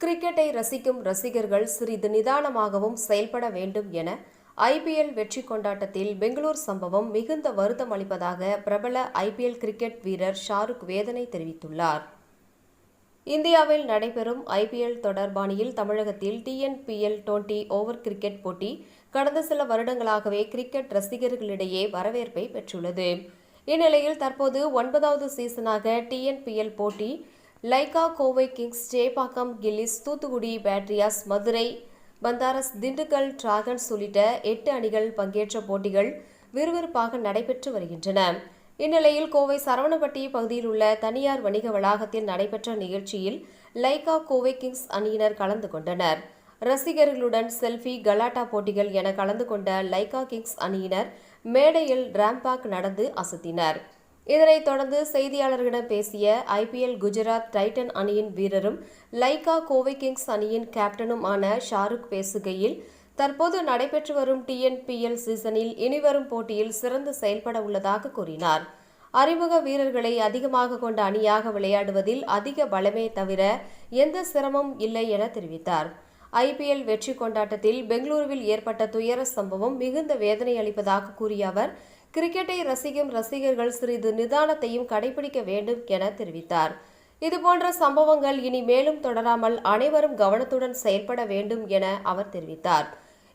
கிரிக்கெட்டை ரசிக்கும் ரசிகர்கள் சிறிது நிதானமாகவும் செயல்பட வேண்டும் என ஐபிஎல் வெற்றி கொண்டாட்டத்தில் பெங்களூர் சம்பவம் மிகுந்த வருத்தம் அளிப்பதாக பிரபல ஐபிஎல் கிரிக்கெட் வீரர் ஷாருக் வேதனை தெரிவித்துள்ளார். இந்தியாவில் நடைபெறும் ஐபிஎல் தொடர்பாணியில் தமிழகத்தில் டிஎன்பிஎல் டுவெண்டி ஓவர் கிரிக்கெட் போட்டி கடந்த சில வருடங்களாகவே கிரிக்கெட் ரசிகர்களிடையே வரவேற்பை பெற்றுள்ளது. இந்நிலையில் தற்போது ஒன்பதாவது சீசனாக டிஎன்பிஎல் போட்டி Lyca Kovai kings Chepauk gillies Thoothukudi patriots Madurai panthers Dindigul dragons உள்ளிட்ட எட்டு அணிகள் பங்கேற்ற போட்டிகள் விறுவிறுப்பாக நடைபெற்று வருகின்றன. இந்நிலையில் கோவை சரவணப்பட்டி பகுதியில் உள்ள தனியார் வணிக வளாகத்தில் நடைபெற்ற நிகழ்ச்சியில் லைகா கோவை கிங்ஸ் அணியினர் கலந்து கொண்டனர். ரசிகர்களுடன் செல்ஃபி கலாட்டா போட்டிகள் என கலந்து கொண்ட லைகா கிங்ஸ் அணியினர் மேடையில் ராம்பாக் நடந்து அசத்தினர். இதனைத் தொடர்ந்து செய்தியாளர்களிடம் பேசிய ஐபிஎல் குஜராத் டைட்டன் அணியின் வீரரும் லைகா கோவை கிங்ஸ் அணியின் கேப்டனுமான ஷாருக் பேசுகையில் தற்போது நடைபெற்று வரும் டிஎன்பிஎல் சீசனில் இனிவரும் போட்டியில் சிறந்து செயல்பட உள்ளதாக கூறினார். அறிமுக வீரர்களை அதிகமாக கொண்ட அணியாக விளையாடுவதில் அதிக பலமே தவிர எந்த சிரமம் இல்லை என தெரிவித்தார். ஐபிஎல் வெற்றி கொண்டாட்டத்தில் பெங்களூருவில் ஏற்பட்ட துயர சம்பவம் மிகுந்த வேதனை அளிப்பதாக கூறிய அவர் கிரிக்கெட்டை ரசிக்கும் ரசிகர்கள் சிறிது நிதானத்தையும் கடைபிடிக்க வேண்டும் என தெரிவித்தார். இதுபோன்ற சம்பவங்கள் இனி மேலும் தொடராமல் அனைவரும் கவனத்துடன் செயல்பட வேண்டும் என அவர் தெரிவித்தார்.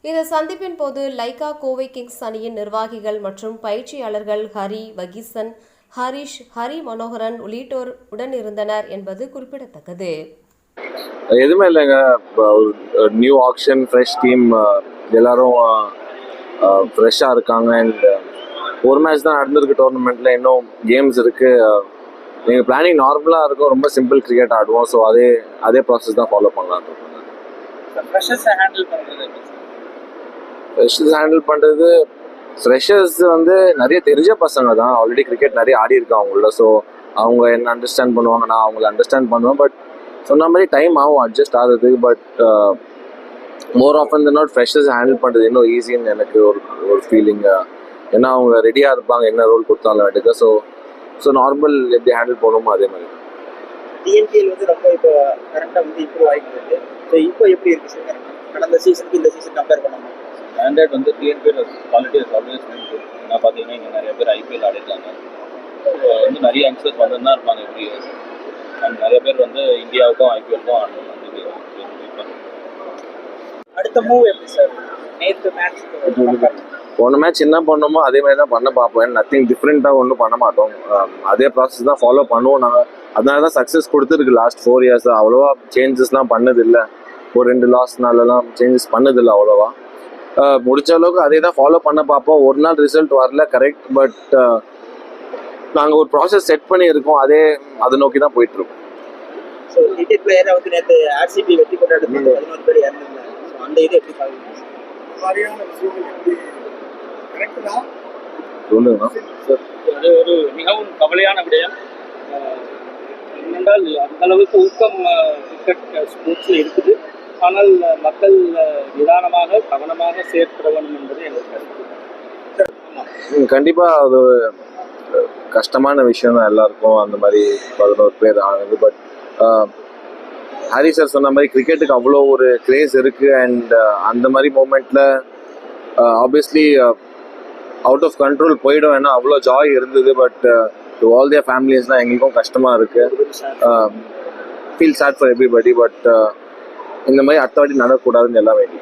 இந்த சந்திப்பின் போது லைகா கோவை கிங்ஸ் அணியின் நிர்வாகிகள் மற்றும் பயிற்சியாளர்கள் ஹரி வகிசன் ஹரிஷ் ஹரி மனோகரன் உள்ளிட்டோர் உடன் இருந்தனர் என்பது குறிப்பிடத்தக்கது. எதுவுமே இல்லைங்க. நியூ ஆக்ஷன் ஃப்ரெஷ் டீம் எல்லாரும் ஃப்ரெஷ்ஷாக இருக்காங்க. அண்ட் ஒரு மேட்ச் தான் நடந்திருக்கு டோர்னமெண்ட்டில் இன்னும் கேம்ஸ் இருக்குது எங்கள் பிளானிங் நார்மலாக இருக்கும். ரொம்ப சிம்பிள் கிரிக்கெட் ஆடுவோம். ஸோ அதே அதே ப்ராசஸ் தான் ஃபாலோ இருக்கோம். ஃப்ரெஷர்ஸை ஹேண்டில் பண்ணுறது ஃப்ரெஷர்ஸ் வந்து நிறைய தெரிஞ்ச பசங்க தான். ஆல்ரெடி கிரிக்கெட் நிறைய ஆடி இருக்காங்க உள்ள ஸோ அவங்க என்ன அண்டர்ஸ்டாண்ட் பண்ணுவாங்க நான் அவங்கள அண்டர்ஸ்டாண்ட் பண்ணுவேன் பட் சொன்ன மாதிரி டைம் ஆகும். அட்ஜஸ்ட் ஆகுறதுக்கு. But more often the not freshers handle பண்ணுறது இன்னும் ஈஸின்னு எனக்கு ஒரு ஒரு ஃபீலிங் ஏன்னா அவங்க ரெடியாக இருப்பாங்க என்ன ரோல் கொடுத்தாலும் எடுக்க ஸோ ஸோ நார்மல் எப்படி ஹேண்டில் பண்ணுமோ அதே மாதிரி. டிஎன்பிஎல் வந்து ரொம்ப இப்போ கரெக்டாக வந்து இம்ப்ரூவ் ஆகிட்டு இருக்கு. ஸோ இப்போ எப்படி இருக்கு சார் கடந்த சீசனுக்கு இந்த சீசன் கம்பேர் பண்ணும்போது ஸ்டாண்டர்ட் வந்து TNPL quality is always main நான் பார்த்தீங்கன்னா இங்கே நிறைய பேர் ஐபிஎல் ஆடிருக்காங்க. வந்து நிறைய யங்ஸ்டர்ஸ் வந்து தான் இருப்பாங்க எவ்ரி இயர்ஸ் அண்ட் நிறைய பேர் வந்து இந்தியாவுக்கும் ஐபிஎல்க்கும் ஆடணும். அடுத்த மூவ் எப்படி சார் நேற்று மேட்ச் போன மேட்ச் என்ன பண்ணோமோ அதே மாதிரி தான் பண்ண பார்ப்போம். நத்திங் டிஃப்ரெண்ட்டாக ஒன்றும் பண்ண மாட்டோம். அதே ப்ராசஸ் தான் ஃபாலோ பண்ணுவோம் நாங்கள் அதனால தான் சக்ஸஸ் கொடுத்துருக்கு லாஸ்ட் ஃபோர் இயர்ஸ் அவ்வளோவா சேஞ்சஸ்லாம் பண்ணதில்லை. ஒரு ரெண்டு லாஸ்ட்னாலலாம் சேஞ்சஸ் பண்ணதில்லை அவ்வளோவா. முடிச்ச அளவுக்கு அதே தான் ஃபாலோ பண்ண பார்ப்போம். ஒரு நாள் ரிசல்ட் வரல கரெக்ட் பட் நாங்கள் ஒரு ப்ராசஸ் செட் பண்ணி இருக்கோம் அதே அதை நோக்கி தான் போயிட்டு இருக்கோம் ஸோ கிரிக்கெட் பிளேயரை வந்து நேற்று ஆர்சிபி வெற்றி கொண்டாடுறது பதினோரு பேர் இறந்துருந்தாங்க. ஸோ அந்த இது எப்படி அது ஒரு மிகவும் கவலையான விடயம். அஹ், என்னென்றால் அந்த அளவுக்கு ஊக்கம் கிரிக்கெட் ஸ்போர்ட்ஸில் இருக்குது. ஆனால் மக்கள் நிதானமாக கவனமாக செயற்பட வேண்டும் என்பது எனக்கு கருத்து. கண்டிப்பா அது கஷ்டமான விஷயம் தான் எல்லாருக்கும் அந்த மாதிரி பதினோரு பேர் ஆனது. பட் ஹரி சார் சொன்ன மாதிரி கிரிக்கெட்டுக்கு அவ்வளோ ஒரு கிரேஸ் இருக்கு. அண்ட் அந்த மாதிரி மூமெண்ட்ல ஆப்வியஸ்லி அவுட் ஆஃப் கண்ட்ரோல் போயிடும். ஏன்னா அவ்வளோ ஜாய் இருந்தது பட் டு ஆல் தியர் ஃபேமிலிஸ்லாம் எங்களுக்கும் கஷ்டமா இருக்கு. Feel sad for everybody but இந்த மாதிரி அடுத்த வாட்டி நடக்கக்கூடாதுன்னு எல்லாம் வேண்டி